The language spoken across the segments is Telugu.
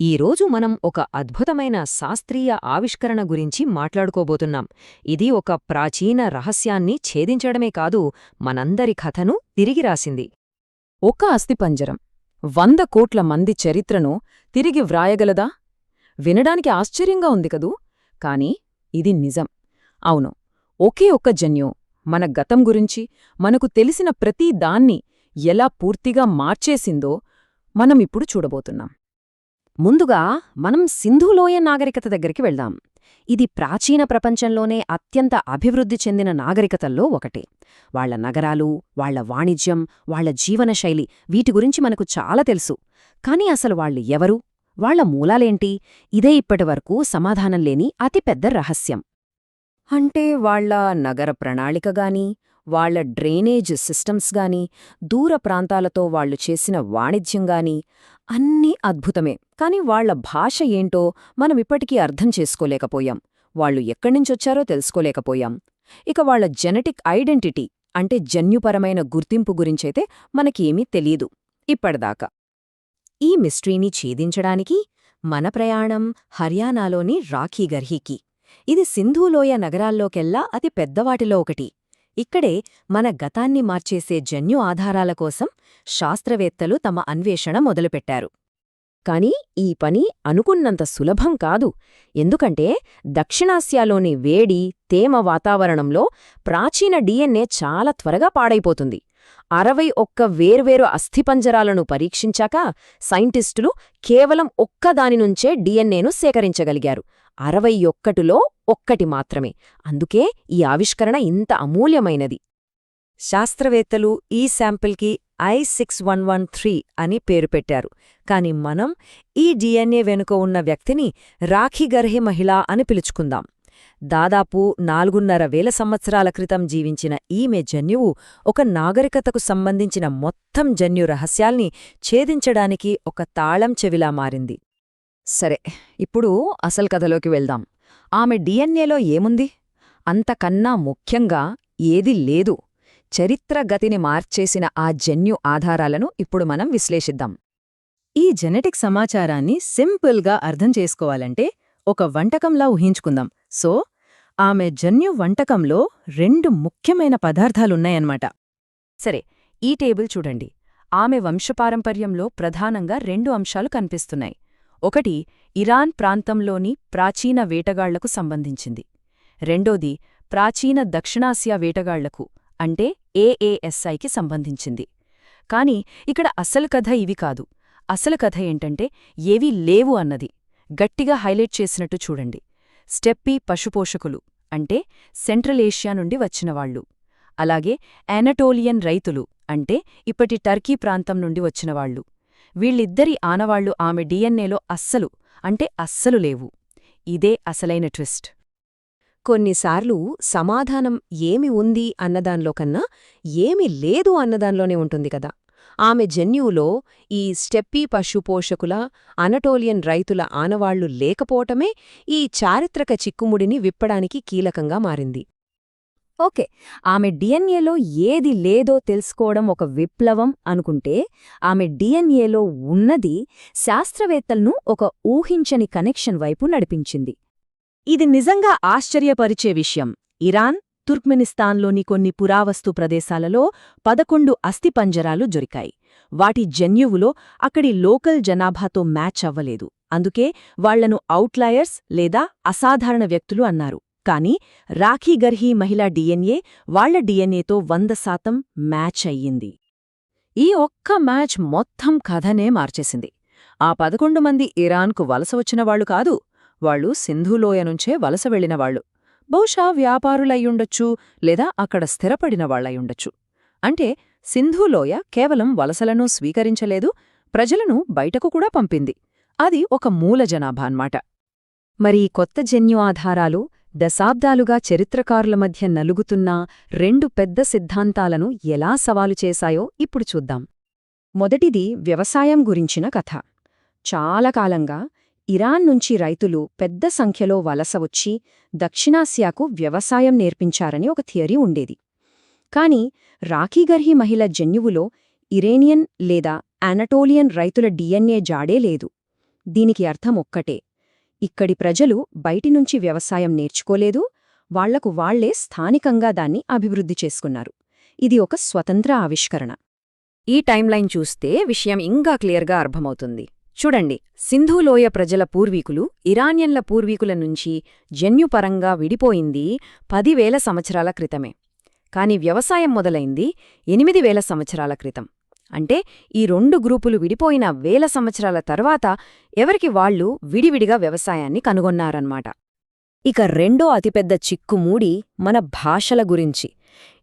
ఈరోజు మనం ఒక అద్భుతమైన శాస్త్రీయ ఆవిష్కరణ గురించి మాట్లాడుకోబోతున్నాం. ఇది ఒక ప్రాచీన రహస్యాన్ని ఛేదించడమే కాదు మనందరి కథను తిరిగి రాసింది. ఒక్క అస్థిపంజరం వంద కోట్ల మంది చరిత్రను తిరిగి వ్రాయగలదా? వినడానికి ఆశ్చర్యంగా ఉంది కదూ? కాని ఇది నిజం. అవును ఒకే ఒక్క జన్యు మన గతం గురించి మనకు తెలిసిన ప్రతి దాన్ని ఎలా పూర్తిగా మార్చేసిందో మనమిప్పుడు చూడబోతున్నాం. ముందుగా మనం సింధులోయ నాగరికత దగ్గరికి వెళ్దాం. ఇది ప్రాచీన ప్రపంచంలోనే అత్యంత అభివృద్ధి చెందిన నాగరికతల్లో ఒకటి. వాళ్ళ నగరాలు వాళ్ళ వాణిజ్యం వాళ్ళ జీవనశైలి వీటి గురించి మనకు చాలా తెలుసు. కాని అసలు వాళ్ళు ఎవరు? వాళ్ళ మూలాలేంటి? ఇదే ఇప్పటివరకు సమాధానం లేని అతిపెద్ద రహస్యం. అంటే వాళ్ళ నగర ప్రణాళికగాని వాళ్ళ డ్రైనేజ్ సిస్టమ్స్ గాని దూర ప్రాంతాలతో వాళ్ళు చేసిన వాణిజ్యంగాని అన్నీ అద్భుతమే. కాని వాళ్ళ భాష ఏంటో మనమిప్పటికీ అర్థం చేసుకోలేకపోయాం. వాళ్ళు ఎక్కడ్నించొచ్చారో తెలుసుకోలేకపోయాం. ఇక వాళ్ళ జెనెటిక్ ఐడెంటిటీ అంటే జన్యుపరమైన గుర్తింపు గురించైతే మనకేమీ తెలీదు. ఇప్పటిదాకా. ఈ మిస్ట్రీని ఛేదించడానికి మన ప్రయాణం హర్యానాలోని రాఖీగర్హీకి ఇది సింధూలోయ నగరాల్లోకెల్లా అతి పెద్దవాటిలో ఒకటి. ఇక్కడే మన గతాన్ని మార్చేసే జన్యు ఆధారాల కోసం శాస్త్రవేత్తలు తమ అన్వేషణ మొదలుపెట్టారు. కాని ఈ పని అనుకున్నంత సులభం కాదు. ఎందుకంటే దక్షిణాసియాలోని వేడి తేమ వాతావరణంలో ప్రాచీన డిఎన్ఏ చాలా త్వరగా పాడైపోతుంది. అరవై ఒక్క వేర్వేరు అస్థిపంజరాలను పరీక్షించాక సైంటిస్టులు కేవలం ఒక్కదానినుంచే డిఎన్ఏను సేకరించగలిగారు. అరవై ఒక్కటిలో ఒక్కటి మాత్రమే. అందుకే ఈ ఆవిష్కరణ ఇంత అమూల్యమైనది. శాస్త్రవేత్తలు ఈ శాంపిల్కి I six one one three అని పేరు పెట్టారు. కాని మనం ఈ డిఎన్ఏ వెనుక ఉన్న వ్యక్తిని రాఖీగర్హె మహిళ అని పిలుచుకుందాం. దాదాపు నాలుగున్నర వేల సంవత్సరాల క్రితం జీవించిన ఈమె జన్యువు ఒక నాగరికతకు సంబంధించిన మొత్తం జన్యు రహస్యాల్ని ఛేదించడానికి ఒక తాళం చెవిలా మారింది. సరే ఇప్పుడు అసలు కథలోకి వెళ్దాం. ఆమె డిఎన్ఏలో ఏముంది? అంతకన్నా ముఖ్యంగా ఏది లేదు. చరిత్ర గతిని మార్చేసిన ఆ జన్యు ఆధారాలను ఇప్పుడు మనం విశ్లేషిద్దాం. ఈ జెనెటిక్ సమాచారాన్ని సింపుల్గా అర్థం చేసుకోవాలంటే ఒక వంటకంలా ఊహించుకుందాం. సో ఆమె జన్యు వంటకంలో రెండు ముఖ్యమైన పదార్థాలున్నాయన్నమాట. సరే ఈ టేబుల్ చూడండి. ఆమె వంశపారంపర్యంలో ప్రధానంగా రెండు అంశాలు కనిపిస్తున్నాయి. ఒకటి ఇరాన్ ప్రాంతంలోని ప్రాచీన వేటగాళ్ళకు సంబంధించింది. రెండోది ప్రాచీన దక్షిణాసియా వేటగాళ్ళకు అంటే ఏఏఎస్ఐకి సంబంధించింది. కాని ఇక్కడ అసలు కథ ఇవి కాదు. అసలు కథ ఏంటంటే ఏవీ లేవు అన్నది. గట్టిగా హైలైట్ చేసినట్టు చూడండి. స్టెప్పీ పశుపోషకులు అంటే సెంట్రల్ ఏషియా నుండి వచ్చినవాళ్ళు అలాగే యానటోలియన్ రైతులు అంటే ఇప్పటి టర్కీ ప్రాంతం నుండి వచ్చినవాళ్ళు వీళ్ళిద్దరి ఆనవాళ్ళు ఆమె డిఎన్ఏలో అస్సలు అంటే అస్సలు లేవు. ఇదే అసలైన ట్విస్ట్. కొన్నిసార్లు సమాధానం ఏమి ఉంది అన్నదాన్లో కన్నా ఏమి లేదు అన్నదాన్లోనే ఉంటుంది కదా. ఆమె జన్యువులో ఈ స్టెప్పీ పశుపోషకుల అనటోలియన్ రైతుల ఆనవాళ్ళు లేకపోవటమే ఈ చారిత్రక చిక్కుముడిని విప్పడానికి కీలకంగా మారింది. ఓకే. ఆమె డిఎన్ఏలో ఏది లేదో తెలుసుకోవడం ఒక విప్లవం అనుకుంటే ఆమె డిఎన్ఏలో ఉన్నది శాస్త్రవేత్తలను ఒక ఊహించని కనెక్షన్ వైపు నడిపించింది. ఇది నిజంగా ఆశ్చర్యపరిచే విషయం. ఇరాన్ తుర్క్మెనిస్తాన్లోని కొన్ని పురావస్తు ప్రదేశాలలో పదకొండు అస్థిపంజరాలు దొరికాయి. వాటి జన్యువులో అక్కడి లోకల్ జనాభాతో మ్యాచ్ అవ్వలేదు. అందుకే వాళ్ళను ఔట్లయర్స్ లేదా అసాధారణ వ్యక్తులు అన్నారు. కానీ రాఖీగర్హీ మహిళా డిఎన్ఏ వాళ్ళ డిఎన్ఏతో వంద శాతం మ్యాచ్ అయ్యింది. ఈ ఒక్క మ్యాచ్ మొత్తం కథనే మార్చేసింది. ఆ పదకొండు మంది ఇరాన్కు వలస వచ్చినవాళ్ళు కాదు వాళ్ళు సింధులోయ నుంచే వలస వెళ్ళినవాళ్ళు బహుశా వ్యాపారులయ్యుండొచ్చు లేదా అక్కడ స్థిరపడిన వాళ్ళయ్యుండొచ్చు అంటే సింధులోయ కేవలం వలసలను స్వీకరించలేదు ప్రజలను బయటకు కూడా పంపింది. అది ఒక మూల జనాభా అన్మాట. మరి కొత్త జన్యు ఆధారాలు దశాబ్దాలుగా చరిత్రకారుల మధ్య నలుగుతున్న రెండు పెద్ద సిద్ధాంతాలను ఎలా సవాలు చేశాయో ఇప్పుడు చూద్దాం. మొదటిది వ్యవసాయం గురించిన కథ. చాలా కాలంగా ఇరాన్ నుంచి రైతులు పెద్ద సంఖ్యలో వలస వచ్చి దక్షిణాసియాకు వ్యవసాయం నేర్పించారని ఒక థియరీ ఉండేది. కాని రాఖీగర్హి మహిళ జన్యువులో ఇరేనియన్ లేదా అనటోలియన్ రైతుల డిఎన్ఏ జాడే లేదు. దీనికి అర్థం ఒక్కటే. ఇక్కడి ప్రజలు బయటినుంచి వ్యవసాయం నేర్చుకోలేదు వాళ్ళకు వాళ్ళే స్థానికంగా దాన్ని అభివృద్ధి చేసుకున్నారు. ఇది ఒక స్వతంత్ర ఆవిష్కరణ. ఈ టైంలైన్ చూస్తే విషయం ఇంకా క్లియర్గా అర్థమవుతుంది. చూడండి సింధులోయ ప్రజల పూర్వీకులు ఇరానియన్ల పూర్వీకుల నుంచి జన్యుపరంగా విడిపోయింది పదివేల సంవత్సరాల క్రితమే. కాని వ్యవసాయం మొదలైంది ఎనిమిది వేల సంవత్సరాల క్రితం. అంటే ఈ రెండు గ్రూపులు విడిపోయిన వేల సంవత్సరాల తర్వాత ఎవరికి వాళ్ళు విడివిడిగా వ్యవసాయాన్ని కనుగొన్నారన్నమాట. ఇక రెండో అతిపెద్ద చిక్కుమూడి మన భాషల గురించి.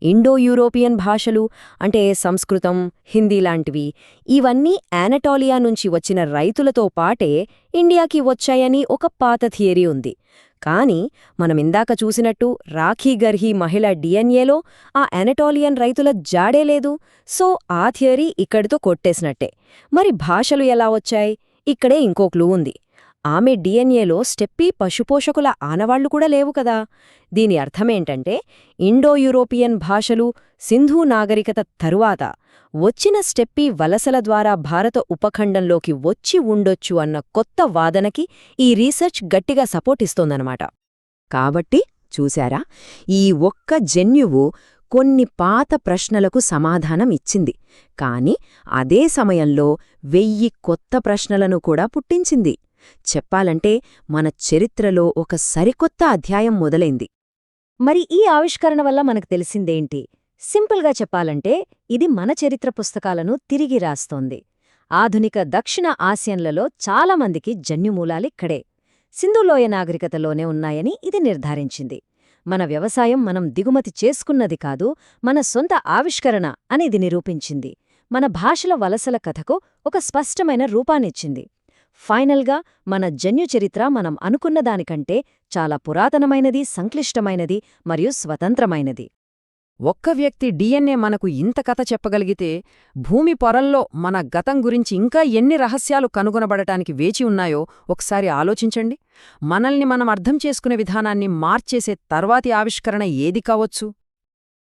ఇండో యూరోపియన్ భాషలు అంటే సంస్కృతం హిందీ లాంటివి ఇవన్నీ యానటోలియా నుంచి వచ్చిన రైతులతో పాటే ఇండియాకి వచ్చాయని ఒక పాత థియరీ ఉంది. కాని మనమిందాక చూసినట్టు రాఖీ గర్హీ మహిళ డిఎన్ఏలో ఆ యానటోలియన్ రైతుల జాడే లేదు. సో ఆ థియరీ ఇక్కడితో కొట్టేసినట్టే. మరి భాషలు ఎలా వచ్చాయి? ఇక్కడే ఇంకో క్లూ ఉంది. ఆమె డిఎన్ఏలో స్టెప్పీ పశుపోషకుల ఆనవాళ్ళు కూడా లేవు కదా. దీని అర్థమేంటంటే ఇండో యూరోపియన్ భాషలు సింధూ నాగరికత తరువాత వచ్చిన స్టెప్పీ వలసల ద్వారా భారత ఉపఖండంలోకి వచ్చి ఉండొచ్చు అన్న కొత్త వాదనకి ఈ రీసెర్చ్ గట్టిగా సపోర్ట్ ఇస్తోందనమాట కాబట్టి చూశారా ఈ ఒక్క జన్యువు కొన్ని పాత ప్రశ్నలకు సమాధానం ఇచ్చింది. కాని అదే సమయంలో వెయ్యి కొత్త ప్రశ్నలను కూడా పుట్టించింది. చెప్పాలంటే మన చరిత్రలో ఒక సరికొత్త అధ్యాయం మొదలైంది. మరి ఈ ఆవిష్కరణ వల్ల మనకు తెలిసిందేంటి? సింపుల్గా చెప్పాలంటే ఇది మన చరిత్ర పుస్తకాలను తిరిగి రాస్తోంది. ఆధునిక దక్షిణ ఆసియన్లలో చాలామందికి జన్యుమూలాలిక్కడే సింధులోయ నాగరికతలోనే ఉన్నాయని ఇది నిర్ధారించింది. మన వ్యవసాయం మనం దిగుమతి చేసుకున్నది కాదు మన సొంత ఆవిష్కరణ అని ఇది నిరూపించింది. మన భాషల వలసల కథకు ఒక స్పష్టమైన రూపాన్నిచ్చింది. ఫైనల్గా మన జన్యు చరిత్ర మనం అనుకున్న దానికంటే చాలా పురాతనమైనది సంక్లిష్టమైనది మరియు స్వతంత్రమైనది. ఒక్క వ్యక్తి డిఎన్ఏ మనకు ఇంత కథ చెప్పగలిగితే భూమి పొరల్లో మన గతం గురించి ఇంకా ఎన్ని రహస్యాలు కనుగొనబడటానికి వేచి ఉన్నాయో ఒకసారి ఆలోచించండి. మనల్ని మనం అర్థం చేసుకునే విధానాన్ని మార్చేసే తర్వాతి ఆవిష్కరణ ఏది కావచ్చు?